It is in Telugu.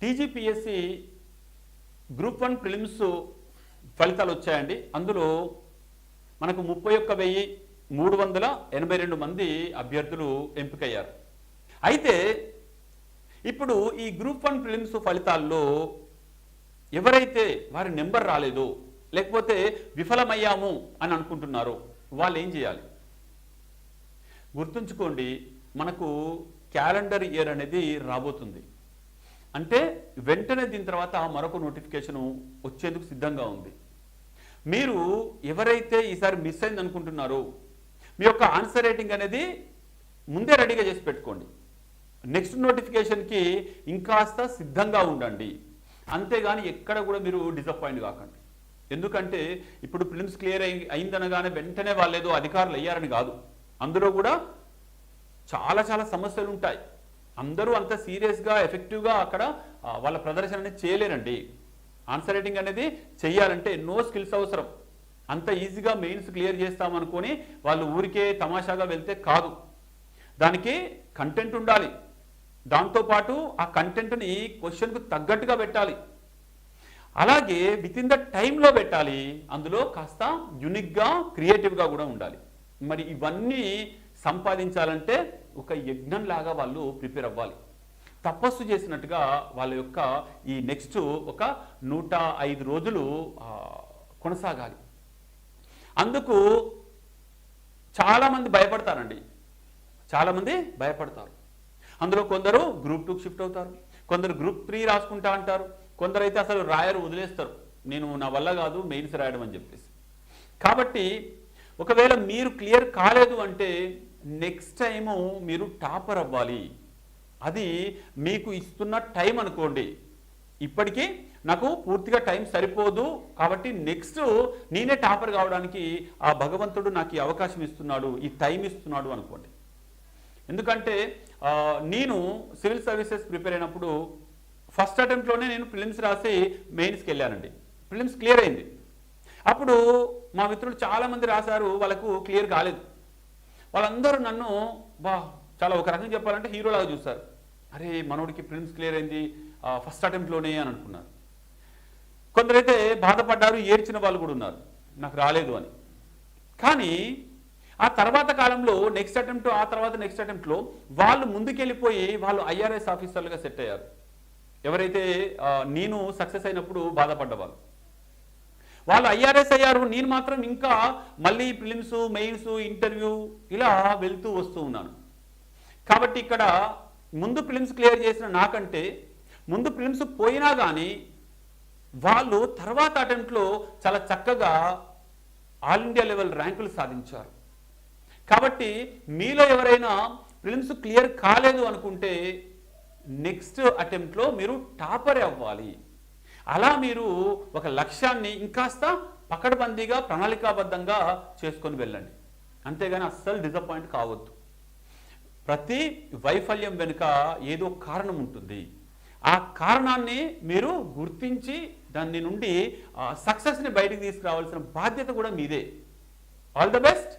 టీజీపీఎస్సి గ్రూప్ వన్ ప్రిలిమ్స్ ఫలితాలు వచ్చాయండి. అందులో మనకు ముప్పై ఒక్క వెయ్యి మూడు వందల ఎనభై రెండు మంది అభ్యర్థులు ఎంపికయ్యారు. అయితే ఇప్పుడు ఈ గ్రూప్ వన్ ప్రిలిమ్స్ ఫలితాల్లో ఎవరైతే వారి నెంబర్ రాలేదు లేకపోతే విఫలమయ్యాము అని అనుకుంటున్నారో వాళ్ళు ఏం చేయాలి? గుర్తుంచుకోండి మనకు క్యాలెండర్ ఇయర్ అనేది రాబోతుంది. అంటే వెంటనే దీని తర్వాత మరొక నోటిఫికేషన్ వచ్చేందుకు సిద్ధంగా ఉంది. మీరు ఎవరైతే ఈసారి మిస్ అయింది అనుకుంటున్నారో మీ యొక్క ఆన్సర్ రేటింగ్ అనేది ముందే రెడీగా చేసి పెట్టుకోండి. నెక్స్ట్ నోటిఫికేషన్కి ఇంకాస్త సిద్ధంగా ఉండండి. అంతేగాని ఎక్కడ కూడా మీరు డిసప్పాయింట్ కాకండి. ఎందుకంటే ఇప్పుడు ఫిలిమ్స్ క్లియర్ అయి అయిందనగానే వెంటనే వాళ్ళేదో అధికారులు అయ్యారని కాదు. అందులో కూడా చాలా చాలా సమస్యలు ఉంటాయి. అందరూ అంత సీరియస్గా ఎఫెక్టివ్గా అక్కడ వాళ్ళ ప్రదర్శన అనేది చేయలేరండి. ఆన్సర్ రైటింగ్ అనేది చెయ్యాలంటే ఎన్నో స్కిల్స్ అవసరం. అంత ఈజీగా మెయిన్స్ క్లియర్ చేస్తామనుకొని వాళ్ళు ఊరికే తమాషాగా వెళ్తే కాదు. దానికి కంటెంట్ ఉండాలి. దాంతోపాటు ఆ కంటెంట్ని క్వశ్చన్కు తగ్గట్టుగా పెట్టాలి. అలాగే విత్ ఇన్ ద టైంలో పెట్టాలి. అందులో కాస్త యునిక్గా క్రియేటివ్గా కూడా ఉండాలి. మరి ఇవన్నీ సంపాదించాలంటే ఒక యజ్ఞం లాగా వాళ్ళు ప్రిపేర్ అవ్వాలి. తపస్సు చేసినట్టుగా వాళ్ళ యొక్క ఈ నెక్స్ట్ ఒక నూట ఐదు రోజులు కొనసాగాలి. అందుకు చాలామంది భయపడతారండి. చాలామంది భయపడతారు. అందులో కొందరు గ్రూప్ టూకి షిఫ్ట్ అవుతారు. కొందరు గ్రూప్ త్రీ రాసుకుంటా అంటారు. కొందరైతే అసలు రాయరు వదిలేస్తారు. నేను నా వల్ల కాదు మెయిన్స్ రాయడం అని చెప్పేసి. కాబట్టి ఒకవేళ మీరు క్లియర్ కాలేదు అంటే నెక్స్ట్ టైము మీరు టాపర్ అవ్వాలి. అది మీకు ఇస్తున్న టైం అనుకోండి. ఇప్పటికీ నాకు పూర్తిగా టైం సరిపోదు. కాబట్టి నెక్స్ట్ నేనే టాపర్ కావడానికి ఆ భగవంతుడు నాకు ఈ అవకాశం ఇస్తున్నాడు ఈ టైం ఇస్తున్నాడు అనుకోండి. ఎందుకంటే నేను సివిల్ సర్వీసెస్ ప్రిపేర్ అయినప్పుడు ఫస్ట్ అటెంప్ట్లోనే నేను ఫిలిమ్స్ రాసి మెయిన్స్కి వెళ్ళానండి. ఫిలిమ్స్ క్లియర్ అయింది. అప్పుడు మా మిత్రులు చాలామంది రాశారు వాళ్ళకు క్లియర్ కాలేదు. వాళ్ళందరూ నన్ను బా చాలా ఒక రకంగా చెప్పాలంటే హీరోలాగా చూస్తారు. అరే మనోడికి ప్రిలిమ్స్ క్లియర్ అయింది ఫస్ట్ అటెంప్ట్లోనే అని అనుకున్నారు. కొందరైతే బాధపడ్డారు ఏడ్చిన వాళ్ళు కూడా ఉన్నారు. నాకు రాలేదు అని. కానీ ఆ తర్వాత కాలంలో నెక్స్ట్ అటెంప్ట్ ఆ తర్వాత నెక్స్ట్ అటెంప్ట్లో వాళ్ళు ముందుకెళ్ళిపోయి వాళ్ళు ఐఆర్ఎస్ ఆఫీసర్లుగా సెట్ అయ్యారు. ఎవరైతే నేను సక్సెస్ అయినప్పుడు బాధపడ్డవాళ్ళు వాళ్ళు ఐఆర్ఎస్ అయ్యారు. నేను మాత్రం ఇంకా మళ్ళీ ఫిలిమ్స్ మెయిన్స్ ఇంటర్వ్యూ ఇలా వెళ్తూ వస్తూ ఉన్నాను. కాబట్టి ఇక్కడ ముందు ఫిలిమ్స్ క్లియర్ చేసిన నాకంటే ముందు ఫిలిమ్స్ పోయినా కానీ వాళ్ళు తర్వాత అటెంప్ట్లో చాలా చక్కగా ఆల్ ఇండియా లెవెల్ ర్యాంకులు సాధించారు. కాబట్టి మీలో ఎవరైనా ఫిలిమ్స్ క్లియర్ కాలేదు అనుకుంటే నెక్స్ట్ అటెంప్ట్లో మీరు టాపర్ అవ్వాలి. అలా మీరు ఒక లక్ష్యాన్ని ఇంకాస్త పకడ్బందీగా ప్రణాళికాబద్ధంగా చేసుకొని వెళ్ళండి. అంతేగాని అస్సలు డిసప్పాయింట్ కావద్దు. ప్రతి వైఫల్యం వెనుక ఏదో కారణం ఉంటుంది. ఆ కారణాన్ని మీరు గుర్తించి దాని నుండి సక్సెస్ని బయటకు తీసుకురావాల్సిన బాధ్యత కూడా మీదే. All the best